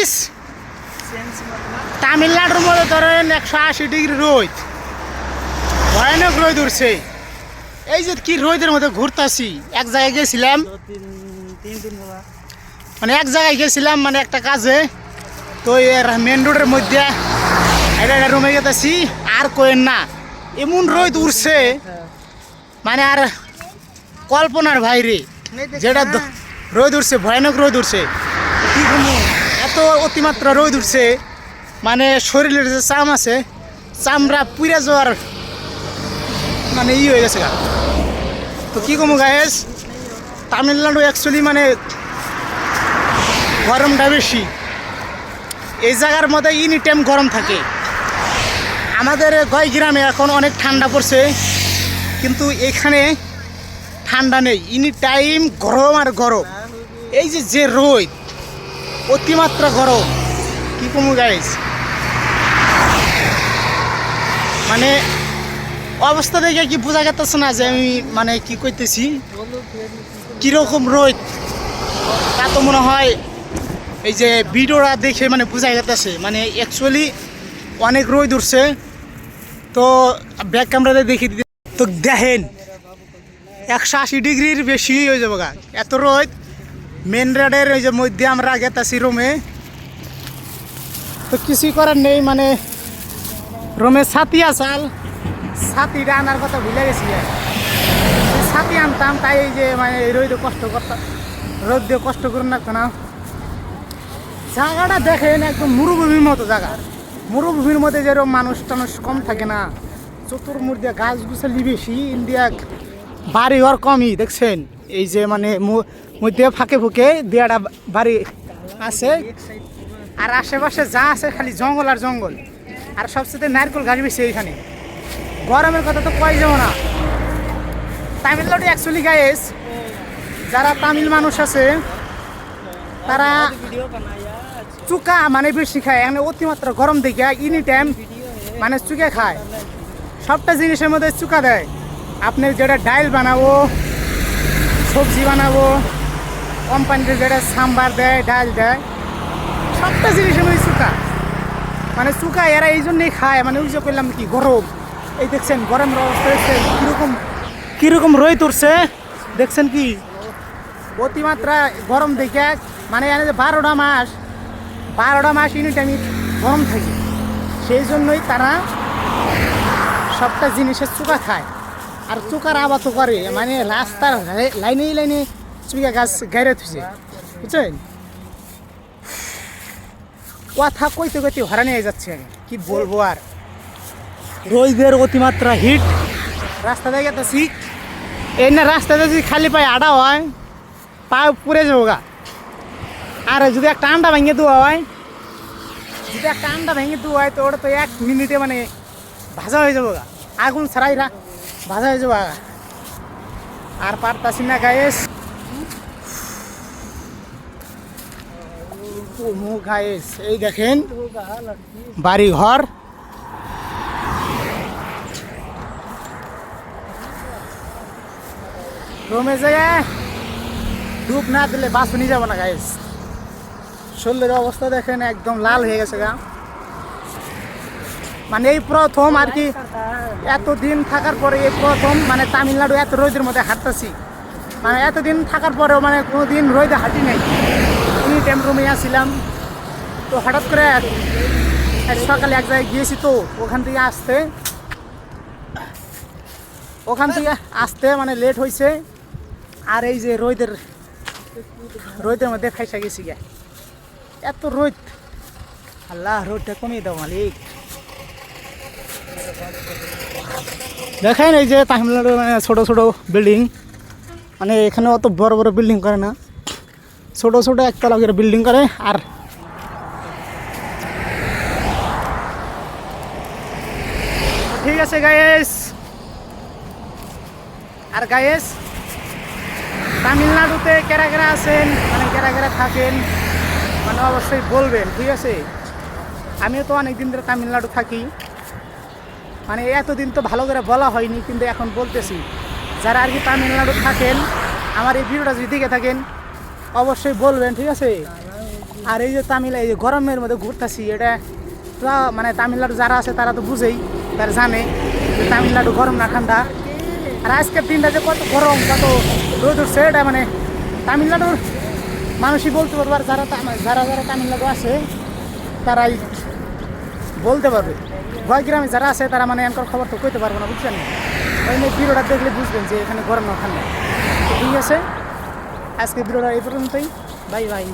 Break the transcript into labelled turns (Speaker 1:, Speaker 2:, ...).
Speaker 1: Guys তামিলনাড়ুর মধ্যে ধরেন একশো আশি ডিগ্রি রোদ। ভয়ানক রোদ উঠছে। এই যে কি রোদের মধ্যে ঘুরতাছি, এক জায়গায় গেছিলাম। মানে এক জায়গায় গেছিলাম মানে একটা কাজে, তো এর মেন রোডের মধ্যে একটা রুমে গেতেছি, আর কোয়েন না, এমন রোদ উঠছে। মানে আর কল্পনার বাইরে, যেটা রোদ উঠছে, ভয়ানক রোদ উঠছে। কি এত অতিমাত্রা রোদ উঠছে মানে শরীরের যে চাম আছে, চামড়া পুড়ে যাওয়ার মানে ই হয়ে গেছে তো কি কমু গায়েস তামিলনাড়ু অ্যাকচুয়ালি মানে গরমটা বেশি। এই জায়গার মধ্যে এনি টাইম গরম থাকে। আমাদের গয় গ্রামে এখন অনেক ঠান্ডা পড়ছে, কিন্তু এখানে ঠান্ডা নেই। এনি টাইম গরম আর গরম। এই যে যে রোদ অতিমাত্রা গরম। কি কমু গাইস মানে অবস্থা দেখে কি বোঝা যাচ্ছে না যে আমি মানে কি করতেছি কীরকম রোদ? তা তো মনে হয় এই যে ভিডিওটা দেখে মানে বোঝা যাচ্ছে মানে অ্যাকচুয়ালি অনেক রোদ উঠছে। তো ব্যাক ক্যামেরাতে দেখে দিতে তো দেখেন, একশো আশি ডিগ্রির বেশি হয়ে যাব গা। এত রোদ। মেন রোডের ওই যে মধ্যে আমরা গেতাছি রুমে। তো কিছুই করার নেই মানে রুমে ছাতি আসাল। ছাতিটা আনার কথা ভুলে গেছি। ছাতি আনতাম, তাই এই যে মানে রোদে কষ্ট করতাম। রোদ দিয়ে কষ্ট করুন না তো না জায়গাটা দেখেন, একদম মরুভূমির মতো জায়গা। মরুভূমির মধ্যে যেরকম মানুষ টানুষ কম থাকে না চতুর্মুর্দিয়া গাছ গুছালি বেশি, ইন্ডিয়া বাড়ি ঘর কমই, দেখছেন? এই যে মানে মধ্যে ফাঁকে ফুঁকে দেয়াটা বাড়ি আছে। আর আশেপাশে যা আছে খালি জঙ্গল আর জঙ্গল। আর সবচেয়ে নারকেল গাছ বেশি এইখানে। গরমের কথা তো কয় যাব না। তামিলনাড়ু অ্যাকচুয়ালি গাইস যারা তামিল মানুষ আছে, তারা চুকা মানে বেশি খায়। এখানে অতিমাত্রা গরম দেখে এনি টাইম মানে চুকে খায়। সবটা জিনিসের মধ্যে চুকা দেয়। আপনি যেটা ডাইল বানাবো, সবজি বানাবো, কোম্পানিতে যেটা সাম্বার দেয় ডাল দেয়, সবটা জিনিসের মধ্যে চুকা মানে চুকা এরা এই জন্যই খায়। মানে যে করলাম কি, গরম। এই দেখছেন, গরমের অবস্থা দেখছেন কীরকম কীরকম রই তুলছে দেখছেন কি? অতিমাত্রা গরম দেখে মানে এখানে যে বারোটা মাস বারোটা মাস ইউনিট আমি গরম থাকি। সেই জন্যই তারা সবটা জিনিসের চুকা খায়। আর চুকার আবাদ করে মানে রাস্তার লাই- লাইনে লাইনে চুকা গাছ গাইরে থুছে বুঝছেন? কথা কইতে কইতে ভাড়া নিয়ে যাচ্ছে আমি, কি বলব আর? রোদের অতিমাত্রা হিট। রাস্তা দেখে তো গেতেছি, এই না রাস্তাতে যদি খালি পায়ে আডা হয় পা পুড়ে যাব গা। আর যদি একটা আন্ডা ভেঙে দেওয়া হয়, যদি একটা আন্ডা ভেঙে দেওয়া হয়, তো ওটা তো এক মিনিটে মানে ভাজা হয়ে যাব গা। আগুন ছাড়াই রা ভাজা হয়ে যাব আর পারতাছি না মু গায়েস, এই দেখেন বাড়ি ঘর রোমে যায় ডুব না দিলে বাস নিয়ে যাব না গাইস শরীরের অবস্থা দেখেন একদম লাল হয়ে গেছে গা। মানে এই প্রথম আর কি এতদিন থাকার পরে এই প্রথম মানে তামিলনাড়ু এত রোদের মধ্যে হাঁটতেছি। মানে এতদিন থাকার পরেও মানে কোনো দিন রোদে হাঁটি নাই। এনি টাইম রুমে আসছিলাম তো হঠাৎ করে সকালে এক জায়গায় গিয়েছি তো, ওখান থেকে আসতে। ওখান থেকে আসতে মানে লেট হয়েছে আর এই যে রোদের রোদের মধ্যে ফাইসা গেছি গে এত রোদ। আল্লাহ রোদটা কমিয়ে দাও মালিক। দেখেন এই যে তামিলনাড়ু মানে ছোটো ছোটো বিল্ডিং। মানে এখানে অত বড় বড় বিল্ডিং করে না। ছোটো ছোটো একতলা করে বিল্ডিং করে আর ঠিক আছে গায়েস আর গায়েস তামিলনাড়ুতে কেরা কেরা আছেন? মানে কেরা কেরা থাকেন? মানে অবশ্যই বলবেন, ঠিক আছে? আমিও তো অনেকদিন ধরে তামিলনাড়ু থাকি। মানে এতদিন তো ভালো করে বলা হয়নি, কিন্তু এখন বলতেছি। যারা আর কি তামিলনাড়ু থাকেন, আমার এই ভিডিওটা যদি দেখে থাকেন, অবশ্যই বলবেন, ঠিক আছে? আর এই যে তামিল, এই যে গরমের মধ্যে ঘুরতেছি, এটা মানে তামিলনাড়ু যারা আছে, তারা তো বুঝেই, তারা জানে যে তামিলনাড়ু গরম না ঠান্ডা। আর আজকের দিনটা যে কত গরম, কত রোদ উঠছে, এটা মানে তামিলনাড়ুর মানুষই বলতে পারবে, আর যারা যারা যারা তামিলনাড়ু আছে, তারাই বলতে পারবে। ভয় গ্রামে যারা আছে, তারা মানে এনকর খবর তো কইতে পারব না, বুঝছেন? ওই নিয়ে ভিডিওটা দেখলে বুঝবেন যে এখানে গরম ওখানে ঠিক আছে আজকে ভিডিওটা এই পর্যন্তই। Bye bye.